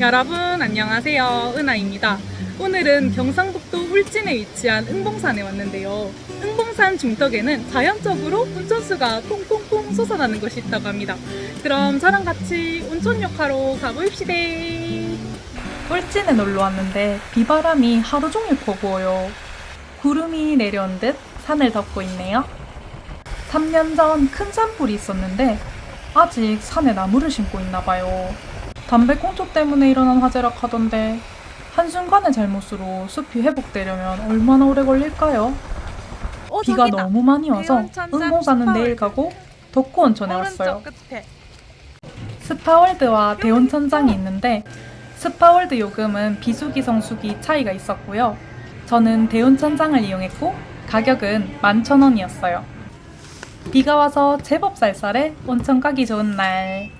여러분 안녕하세요 은하입니다 오늘은 경상북도 울진에 위치한 응봉산에 왔는데요 응봉산 중턱에는 자연적으로 온천수가 퐁퐁퐁 솟아나는 곳이 있다고 합니다 그럼 저랑 같이 온천욕하러 가보입시다 울진에 놀러 왔는데 비바람이 하루 종일 퍼부어요. 구름이 내려온 듯 산을 덮고 있네요. 3년 전 큰 산불이 있었는데 아직 산에 나무를 심고 있나 봐요. 담배 꽁초 때문에 일어난 화재라 하던데 한순간의 잘못으로 숲이 회복되려면 얼마나 오래 걸릴까요? 어, 비가 너무 많이 와서 스파월드. 내일 가고 덕구 온천에 왔어요. 오른쪽 끝에 스파월드와 대온천장이 있는데 스파월드 요금은 비수기 성수기 차이가 있었고요. 저는 대온천장을 이용했고 가격은 11,000원이었어요. 비가 와서 제법 쌀쌀해 온천 가기 좋은 날.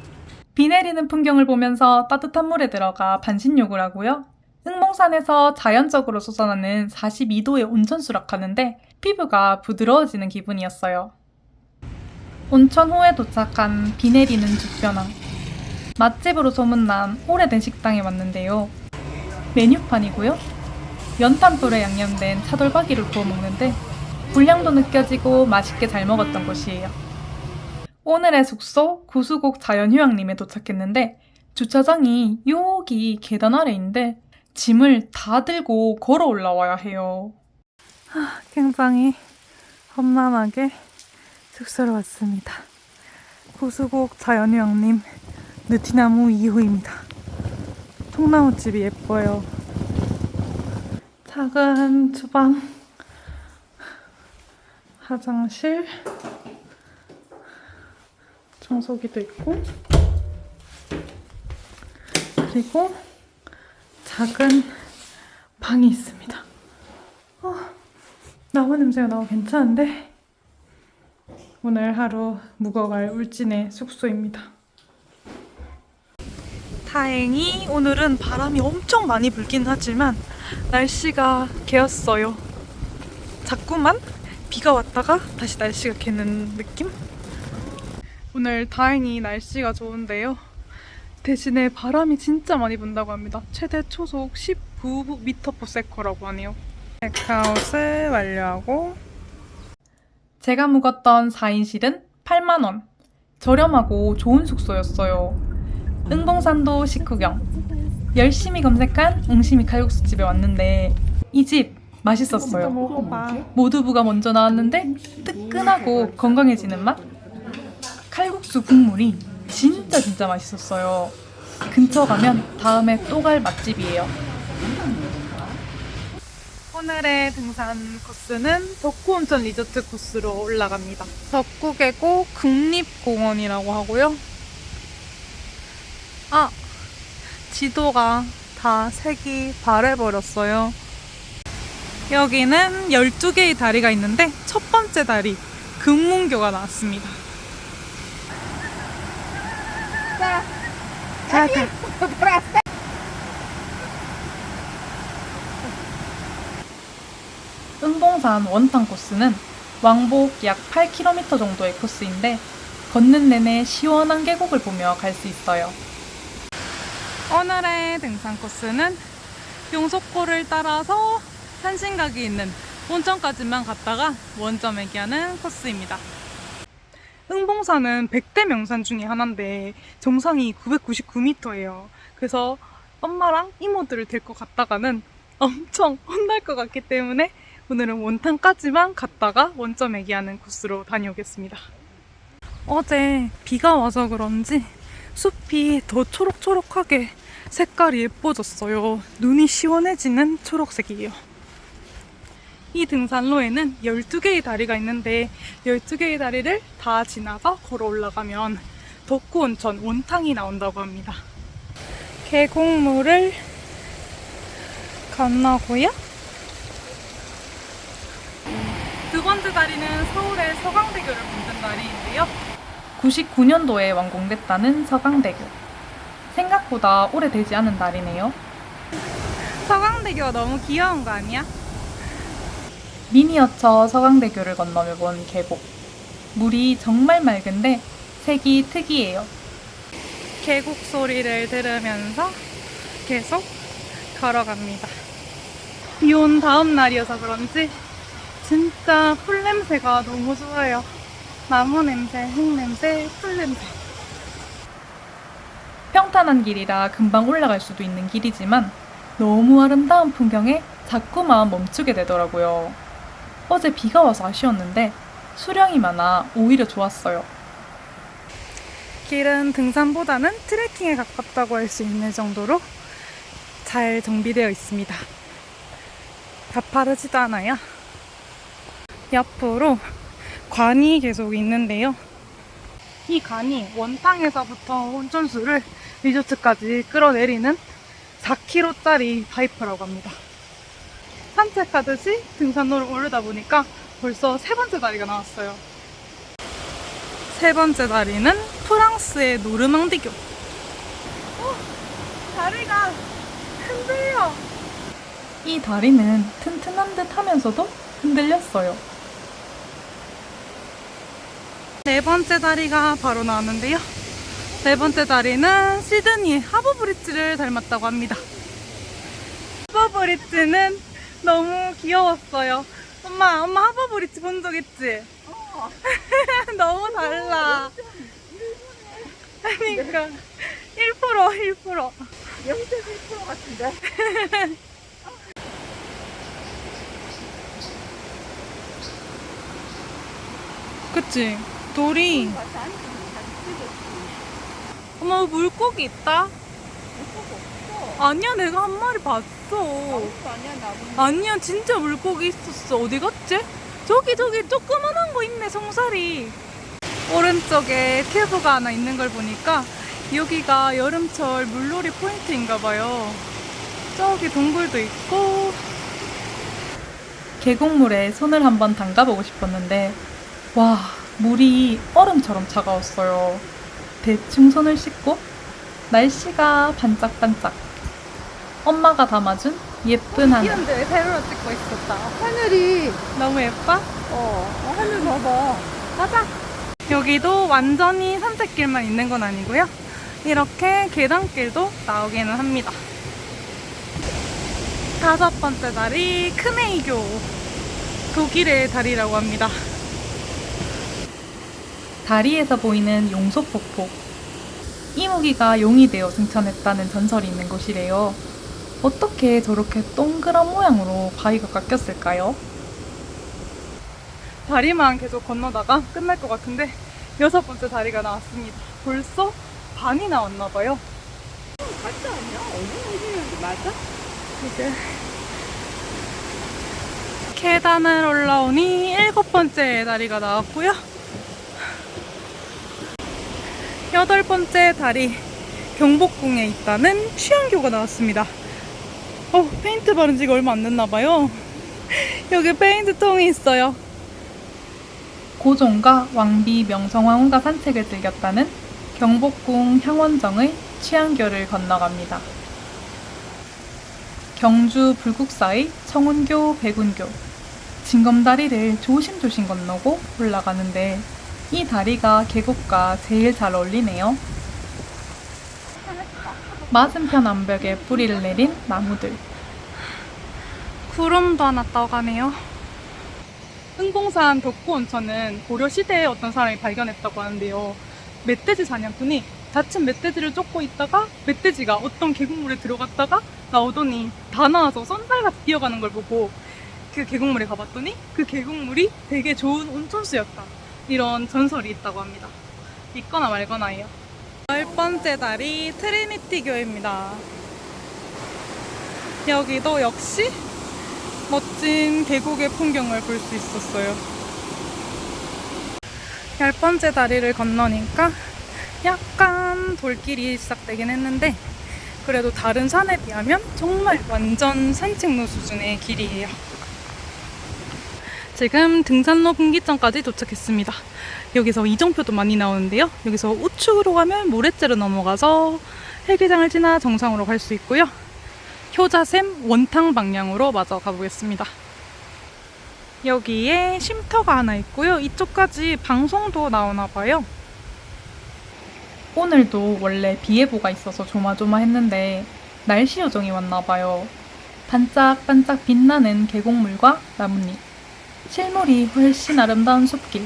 비 내리는 풍경을 보면서 따뜻한 물에 들어가 반신욕을 하고요. 응봉산에서 자연적으로 솟아나는 42도의 온천 수락하는데 피부가 부드러워지는 기분이었어요. 온천 후에 도착한 비 내리는 죽변항. 맛집으로 소문난 오래된 식당에 왔는데요. 메뉴판이고요. 연탄불에 양념된 차돌박이를 구워 먹는데 분량도 느껴지고 맛있게 잘 먹었던 곳이에요. 오늘의 숙소 구수곡 자연휴양림에 도착했는데 주차장이 여기 계단 아래인데 짐을 다 들고 걸어 올라와야 해요. 굉장히 험난하게 숙소로 왔습니다. 구수곡 자연휴양림 느티나무 2호입니다. 통나무집이 예뻐요. 작은 주방, 화장실, 청소기도 있고, 그리고 작은 방이 있습니다. 어, 나무 냄새가 나고 괜찮은데 오늘 하루 묵어갈 울진의 숙소입니다. 다행히 오늘은 바람이 엄청 많이 불긴 하지만 날씨가 개었어요. 자꾸만 비가 왔다가 다시 날씨가 개는 느낌? 오늘 다행히 날씨가 좋은데요. 대신에 바람이 진짜 많이 분다고 합니다. 최대 초속 19m/s라고 하네요. 체크아웃을 완료하고 제가 묵었던 4인실은 8만 원. 저렴하고 좋은 숙소였어요. 응봉산도 식후경. 열심히 검색한 웅심이 칼국수집에 왔는데 이 집 맛있었어요. 모두부가 먼저 나왔는데 뜨끈하고 건강해지는 맛? 칼국수 국물이 진짜 진짜 맛있었어요. 근처 가면 다음에 또 갈 맛집이에요. 오늘의 등산 코스는 덕구온천 리조트 코스로 올라갑니다. 덕구계곡 국립공원이라고 하고요. 아, 지도가 다 색이 바래버렸어요. 여기는 12개의 다리가 있는데 첫 번째 다리, 금문교가 나왔습니다. 자, 자. 은봉산 원탕 코스는 왕복 약 8km 정도의 코스인데 걷는 내내 시원한 계곡을 보며 갈 수 있어요. 오늘의 등산 코스는 용석고를 따라서 산신각이 있는 온천까지만 갔다가 원점에 기하는 코스입니다. 응봉산은 100대 명산 중에 하나인데 정상이 999m예요. 그래서 엄마랑 이모들을 데리고 갔다가는 엄청 혼날 것 같기 때문에 오늘은 원탄까지만 갔다가 원점에 기하는 코스로 다녀오겠습니다. 어제 비가 와서 그런지 숲이 더 초록초록하게 색깔이 예뻐졌어요. 눈이 시원해지는 초록색이에요. 이 등산로에는 12개의 다리가 있는데 12개의 다리를 다 지나서 걸어 올라가면 덕구 온천 원탕이 나온다고 합니다. 계곡물을 건너고요. 두 번째 다리는 서울의 서강대교를 만든 다리인데요. 99년도에 완공됐다는 서강대교. 생각보다 오래되지 않은 다리네요. 서강대교가 너무 귀여운 거 아니야? 미니어처 서강대교를 건너며 본 계곡. 물이 정말 맑은데 색이 특이해요. 계곡 소리를 들으면서 해서 걸어갑니다. 비 온 다음 날이어서 그런지 진짜 풀 냄새가 너무 좋아요. 나무 냄새, 흙 냄새, 풀 냄새. 평탄한 길이라 금방 올라갈 수도 있는 길이지만 너무 아름다운 풍경에 자꾸만 멈추게 되더라고요. 어제 비가 와서 아쉬웠는데 수량이 많아 오히려 좋았어요. 길은 등산보다는 트레킹에 가깝다고 할 수 있는 정도로 잘 정비되어 있습니다. 가파르지도 않아요. 옆으로 관이 계속 있는데요. 이 관이 원탕에서부터 온천수를 리조트까지 끌어내리는 4km짜리 파이프라고 합니다. 산책하듯이 등산로를 오르다 보니까 벌써 세 번째 다리가 나왔어요. 세 번째 다리는 프랑스의 노르망디교. 어, 다리가 흔들려. 이 다리는 튼튼한 듯 하면서도 흔들렸어요. 네 번째 다리가 바로 나왔는데요. 네 번째 다리는 시드니의 하버 브릿지를 닮았다고 합니다. 하버 브릿지는 너무 귀여웠어요. 엄마, 엄마 하버 브릿지 본 적 있지? 너무 달라. 그러니까 1% 1% 0.1% 같은데? 그치? 돌이 엄마 물고기 있다? 아니야 내가 한 마리 봤어 아니야 나무 아니야 진짜 물고기 있었어. 어디 갔지? 저기 저기 조그만한 거 있네 송사리 오른쪽에 튜브가 하나 있는 걸 보니까 여기가 여름철 물놀이 포인트인가 봐요. 저기 동굴도 있고 계곡물에 손을 한번 담가보고 싶었는데 와 물이 얼음처럼 차가웠어요. 대충 손을 씻고 날씨가 반짝반짝 엄마가 담아준 예쁜 하늘 이런데 세로로 찍고 있었다 하늘이 너무 예뻐? 어, 어 하늘 봐봐 가자. 여기도 완전히 산책길만 있는 건 아니고요. 이렇게 계단길도 나오기는 합니다. 다섯 번째 다리 크네이교 독일의 다리라고 합니다. 다리에서 보이는 용소폭포 이무기가 용이 되어 승천했다는 전설이 있는 곳이래요. 어떻게 저렇게 동그란 모양으로 바위가 깎였을까요? 다리만 계속 건너다가 끝날 것 같은데 여섯 번째 다리가 나왔습니다. 벌써 반이 나왔나 봐요. 맞지 않냐? 어디 맞아? 이제 계단을 올라오니 일곱 번째 다리가 나왔고요. 여덟 번째 다리 경복궁에 있다는 취향교가 나왔습니다. 어, 페인트 바른 지가 얼마 안 됐나 봐요. 여기 페인트 통이 있어요. 고종과 왕비 명성황후가 산책을 즐겼다는 경복궁 향원정의 취향교를 건너갑니다. 경주 불국사의 청운교 백운교 징검다리를 조심조심 건너고 올라가는데 이 다리가 계곡과 제일 잘 어울리네요. 맞은편 암벽에 뿌리를 내린 나무들 구름도 하나 떠가네요. 흥봉산 덕구온천은 고려 시대에 어떤 사람이 발견했다고 하는데요. 멧돼지 사냥꾼이 자칫 멧돼지를 쫓고 있다가 멧돼지가 어떤 계곡물에 들어갔다가 나오더니 다 나와서 쏜살같이 뛰어가는 걸 보고 그 계곡물에 가봤더니 그 계곡물이 되게 좋은 온천수였다. 이런 전설이 있다고 합니다. 있거나 말거나예요. 열 번째 다리 트리니티 교회입니다. 여기도 역시 멋진 계곡의 풍경을 볼 수 있었어요. 열 번째 다리를 건너니까 약간 돌길이 시작되긴 했는데 그래도 다른 산에 비하면 정말 완전 산책로 수준의 길이에요. 지금 등산로 분기점까지 도착했습니다. 여기서 이정표도 많이 나오는데요. 여기서 우측으로 가면 모래째로 넘어가서 헬기장을 지나 정상으로 갈 수 있고요. 효자샘 원탕 방향으로 마저 가보겠습니다. 여기에 쉼터가 하나 있고요. 이쪽까지 방송도 나오나 봐요. 오늘도 원래 비 예보가 있어서 조마조마했는데 날씨 요정이 왔나 봐요. 반짝반짝 빛나는 계곡물과 나뭇잎, 실물이 훨씬 아름다운 숲길.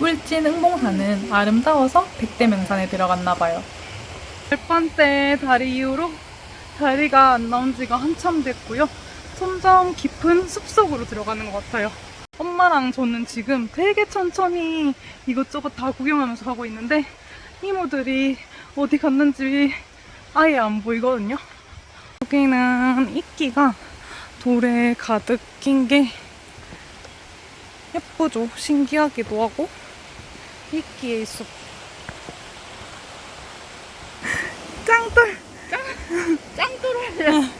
울진 응봉산은 아름다워서 백대명산에 들어갔나 봐요. 첫 번째 다리 이후로 다리가 안 나온 지가 한참 됐고요. 점점 깊은 숲속으로 들어가는 것 같아요. 엄마랑 저는 지금 되게 천천히 이것저것 다 구경하면서 가고 있는데 이모들이 어디 갔는지 아예 안 보이거든요. 여기는 이끼가 돌에 가득 낀 게 예쁘죠? 신기하기도 하고 이끼의 숲 짱돌 짱돌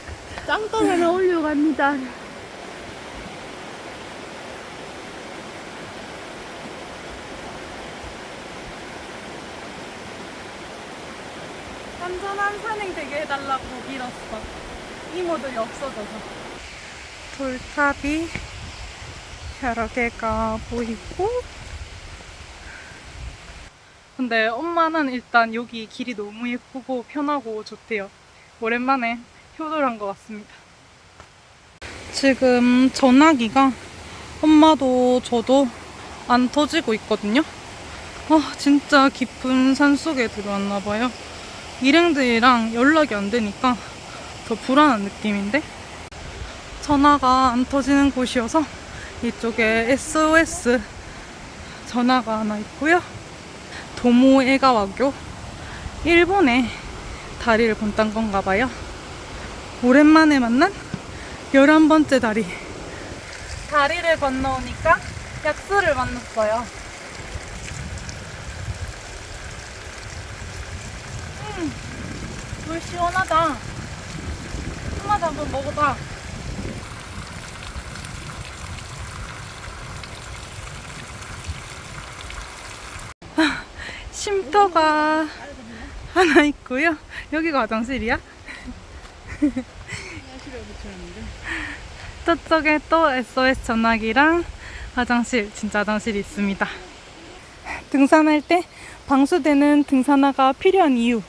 짱돌 하나 올려갑니다. 안전한 산행 되게 해달라고 빌었어. 이모들이 없어져서. 돌탑이 여러 개가 보이고. 근데 엄마는 일단 여기 길이 너무 예쁘고 편하고 좋대요. 오랜만에 효도한 것 같습니다. 지금 전화기가 엄마도 저도 안 터지고 있거든요. 아, 진짜 깊은 산 속에 들어왔나 봐요. 일행들이랑 연락이 안 되니까 더 불안한 느낌인데 전화가 안 터지는 곳이어서 이쪽에 SOS 전화가 하나 있고요. 도모에가와교 일본에 다리를 건딴 건가 봐요. 오랜만에 만난 11번째 다리. 다리를 건너오니까 약수를 만났어요. 물 시원하다. 엄마도 한번 먹어봐. 쉼터가 하나 있고요. 여기가 화장실이야? 저쪽에 또 SOS 전화기랑 화장실, 진짜 화장실이 있습니다. 등산할 때 방수되는 등산화가 필요한 이유.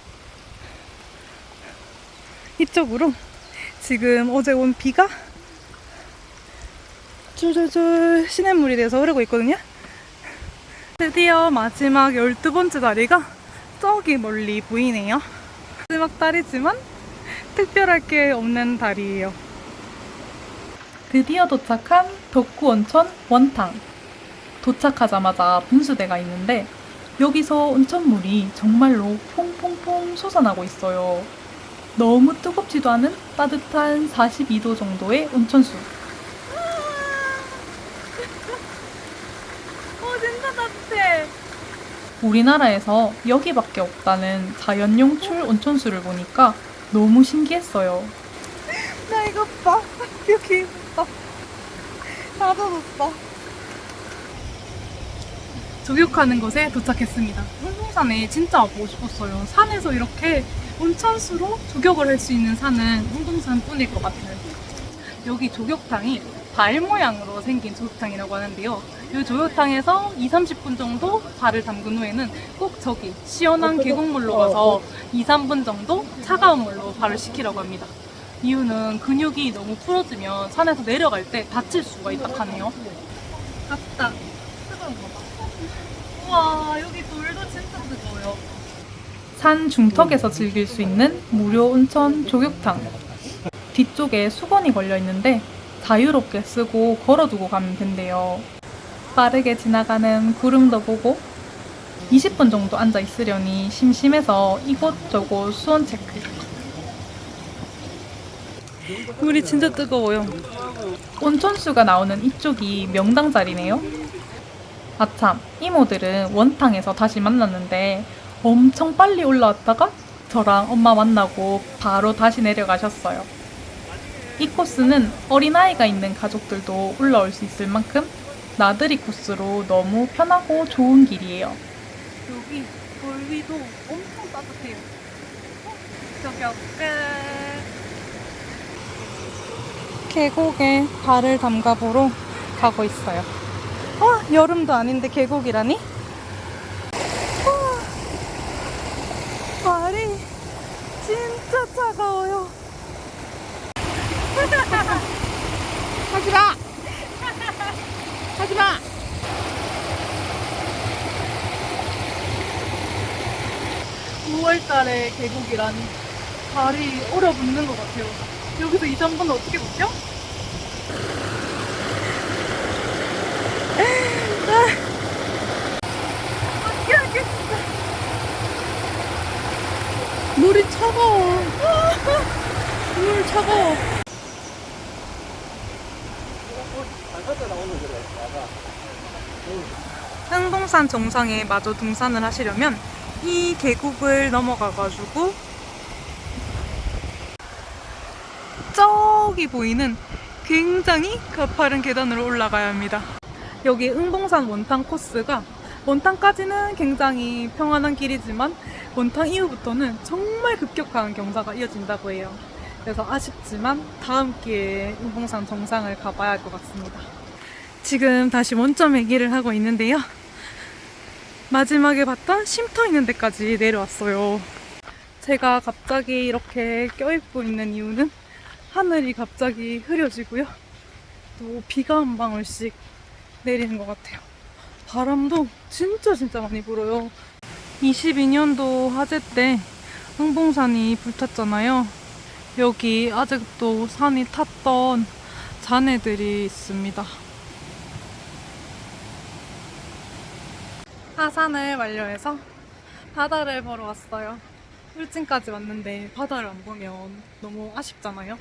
이쪽으로 지금 어제 온 비가 줄줄줄 시냇물이 돼서 흐르고 있거든요. 드디어 마지막 12번째 다리가 저기 멀리 보이네요. 마지막 다리지만 특별할 게 없는 다리예요. 드디어 도착한 덕구 온천 원탕. 도착하자마자 분수대가 있는데 여기서 온천물이 정말로 퐁퐁퐁 솟아나고 있어요. 너무 뜨겁지도 않은 따뜻한 42도 정도의 온천수. 어, 진짜 따뜻해. 우리나라에서 여기밖에 없다는 자연용 출 온천수를 보니까 너무 신기했어요. 나 이거 봐. 여기 봐. 다 젖었어. 조격하는 곳에 도착했습니다. 홍동산에 진짜 와보고 싶었어요. 산에서 이렇게 온천수로 조격을 할 수 있는 산은 홍동산 뿐일 것 같아요. 여기 조격탕이 발 모양으로 생긴 조격탕이라고 하는데요. 이 조격탕에서 2, 30분 정도 발을 담근 후에는 꼭 저기 시원한 계곡물로 가서 2, 3분 정도 차가운 물로 발을 식히라고 합니다. 이유는 근육이 너무 풀어지면 산에서 내려갈 때 다칠 수가 있다 하네요. 맞다. 뜨거운 거 봐. 우와, 여기 돌도 진짜 뜨거워요. 산 중턱에서 즐길 수 있는 무료 온천 조격탕. 뒤쪽에 수건이 걸려 있는데 자유롭게 쓰고 걸어두고 가면 된대요. 빠르게 지나가는 구름도 보고 20분 정도 앉아 있으려니 심심해서 이곳저곳 수온 체크. 물이 진짜 뜨거워요. 온천수가 나오는 이쪽이 명당 자리네요. 아참, 이모들은 원탕에서 다시 만났는데 엄청 빨리 올라왔다가 저랑 엄마 만나고 바로 다시 내려가셨어요. 이 코스는 어린아이가 있는 가족들도 올라올 수 있을 만큼 나들이 코스로 너무 편하고 좋은 길이에요. 여기 돌 위도 엄청 따뜻해요. 어? 저기 앞에 계곡에 발을 담가보러 가고 있어요. 와, 여름도 아닌데 계곡이라니? 와, 발이 진짜 차가워요. 하지마! 가! 구 9월달에 계곡이란 발이 얼어붙는 것 같아요. 여기서 이 정도는 어떻게 보죠? 물이 차가워. 물 차가워. 흥봉산 정상에 마저 등산을 하시려면 이 계곡을 넘어가가지고 저기 보이는 굉장히 가파른 계단으로 올라가야 합니다. 여기 흥봉산 원탕 코스가 원탕까지는 굉장히 평안한 길이지만 원탕 이후부터는 정말 급격한 경사가 이어진다고 해요. 그래서 아쉽지만 다음 기회에 흥봉산 정상을 가봐야 할 것 같습니다. 지금 다시 원점 얘기를 하고 있는데요. 마지막에 봤던 쉼터 있는 데까지 내려왔어요. 제가 갑자기 이렇게 껴입고 있는 이유는 하늘이 갑자기 흐려지고요. 또 비가 한 방울씩 내리는 것 같아요. 바람도 진짜 진짜 많이 불어요. 22년도 화재 때 흥봉산이 불탔잖아요. 여기 아직도 산이 탔던 잔해들이 있습니다. 하산을 완료해서 바다를 보러 왔어요. 울진까지 왔는데 바다를 안 보면 너무 아쉽잖아요.